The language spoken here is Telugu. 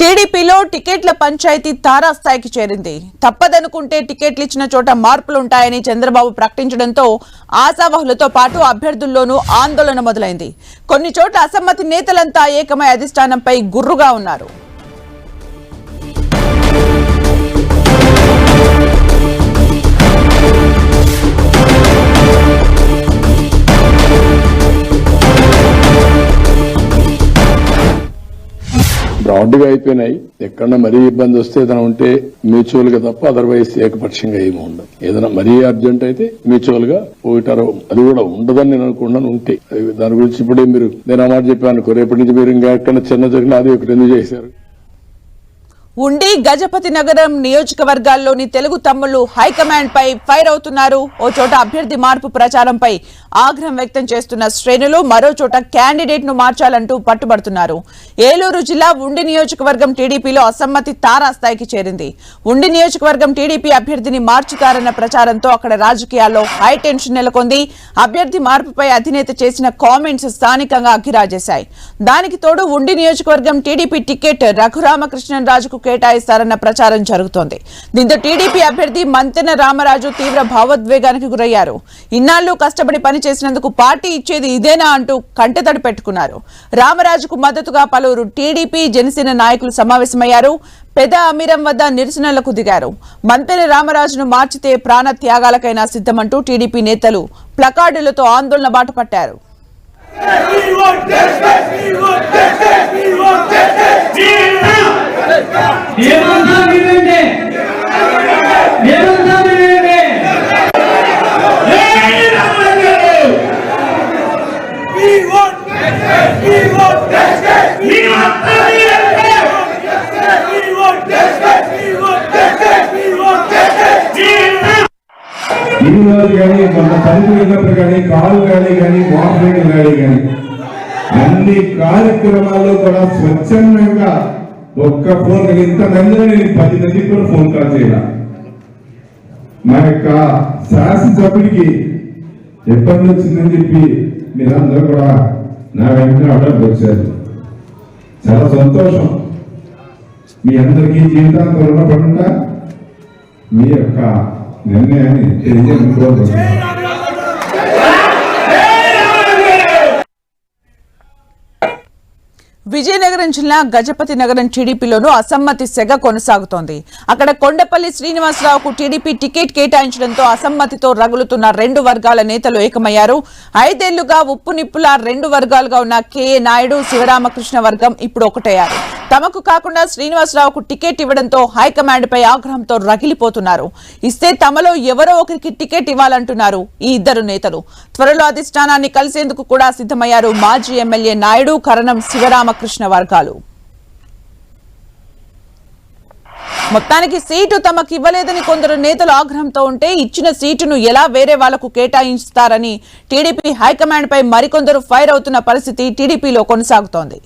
టీడీపీలో టికెట్ల పంచాయతీ తారాస్థాయికి చేరింది. తప్పదనుకుంటే టికెట్లు ఇచ్చిన చోట మార్పులుంటాయని చంద్రబాబు ప్రకటించడంతో ఆశావహులతో పాటు అభ్యర్థుల్లోనూ ఆందోళన మొదలైంది. కొన్ని చోట్ల అసమ్మతి నేతలంతా ఏకమై అధిష్టానంపై గుర్రుగా ఉన్నారు. బ్రాడ్గా అయిపోయినాయి. ఎక్కడన్నా మరీ ఇబ్బంది వస్తే ఏదైనా ఉంటే మ్యూచువల్గా తప్ప అదర్వైజ్ ఏకపక్షంగా ఏమి ఉండదు. ఏదైనా మరీ అర్జెంట్ అయితే మ్యూచువల్గా పోయిటారు అది కూడా ఉండదని నేను అనుకున్నాను ఉంటే. దాని గురించి ఇప్పుడే మీరు నేను ఆ మాట చెప్పాను రేపటి నుంచి మీరు ఇంకా ఎక్కడ చిన్న జరిగిన అది ఒకటి ఎందుకు చేశారు? ఉండి గజపతి నగరం నియోజకవర్గాల్లోని తెలుగు తమ్ముళ్ళు హైకమాండ్ పై ఫైర్ అవుతున్నారు. ఓ చోట అభ్యర్థి మార్పు ప్రచారంపై ఆగ్రహం వ్యక్తం చేస్తున్న శ్రేణులు మరో చోట క్యాండిడేట్ను మార్చాలంటూ పట్టుబడుతున్నారు. ఏలూరు జిల్లా ఉండి నియోజకవర్గం టీడీపీలో అసమ్మతి తారాస్థాయికి చేరింది. ఉండి నియోజకవర్గం టీడీపీ అభ్యర్థిని మార్చుతారన్న ప్రచారంతో అక్కడ రాజకీయాల్లో హై టెన్షన్ నెలకొంది. అభ్యర్థి మార్పుపై అధినేత చేసిన కామెంట్స్ స్థానికంగా అఖిరాజేశాయి దానికి తోడు ఉండి నియోజకవర్గం టీడీపీ టికెట్ రఘురామకృష్ణన్ రాజుకు కేటాయిస్తారన్న ప్రచారం జరుగుతోంది దీంతో టీడీపీ అభ్యర్థి మంతెన రామరాజు తీవ్ర భావోద్వేగానికి గురయ్యారు ఇన్నాళ్ళు కష్టపడి పనిచేసినందుకు పార్టీ ఇచ్చేది ఇదేనా అంటూ కంటెతడి పెట్టుకున్నారు రామరాజుకు మద్దతుగా పలువురు టీడీపీ జనసేన నాయకులు సమావేశమయ్యారు పెద అమీరం వద్ద నిరసనలకు దిగారు మంతెన రామరాజును మార్చితే ప్రాణ త్యాగాలకైనా సిద్ధమంటూ టీడీపీ నేతలు ప్లకార్డులతో ఆందోళన బాట పట్టారు We want justice! We want justice! We want justice! ఏమంతా వినండి ఏమంతా వినండి We want justice! We want justice! We want justice! We want justice! We want justice! We want justice! ఈ రోజు కానీ మన తల్లి వెళ్ళినప్పుడు కానీ కాలు కానీ కానీ మోటార్ కానీ కానీ అన్ని కార్యక్రమాల్లో కూడా స్వచ్ఛందంగా ఒక్క ఫోన్ ఇంత నేను పది మందికి కూడా ఫోన్ కాల్ చేయాల. మా యొక్క శాసనసభ్యుడికి ఇబ్బంది వచ్చిందని చెప్పి మీరందరూ కూడా నా వెంటనే అడ్డానికి వచ్చారు. చాలా సంతోషం. మీ అందరికీ జీవితాంతం రుణపడుంటా మీ యొక్క నిర్ణయాన్ని తెలియజేయడం విజయనగరం జిల్లా గజపతి నగరం టీడీపీలోనూ అసమ్మతి సెగ కొనసాగుతోంది. అక్కడ కొండపల్లి శ్రీనివాసరావుకు టీడీపీ టికెట్ కేటాయించడంతో అసమ్మతితో రగులుతున్న రెండు వర్గాల నేతలు ఏకమయ్యారు. ఐదేళ్ళుగా ఉప్పు నిప్పుల రెండు వర్గాలుగా ఉన్న కెఏ నాయుడు శివరామకృష్ణ వర్గం ఇప్పుడు ఒకటయ్యారు. తమకు కాకుండా శ్రీనివాసరావుకు టికెట్ ఇవ్వడంతో హైకమాండ్పై ఆగ్రహంతో రగిలిపోతున్నారు. ఇస్తే తమలో ఎవరో ఒకరికి టికెట్ ఇవ్వాలంటున్నారు ఈ ఇద్దరు నేతలు. త్వరలో అధిష్టానాన్ని కలిసేందుకు కూడా సిద్ధమయ్యారు మాజీ ఎమ్మెల్యే నాయుడు కరణం శివరామకృష్ణ వర్గాలు. మొత్తానికి సీటు తమకు ఇవ్వలేదని కొందరు నేతలు ఆగ్రహంతో ఉంటే ఇచ్చిన సీటును ఎలా వేరే వాళ్ళకు కేటాయిస్తారని టీడీపీ హైకమాండ్పై మరికొందరు ఫైర్ అవుతున్న పరిస్థితి టీడీపీలో కొనసాగుతోంది.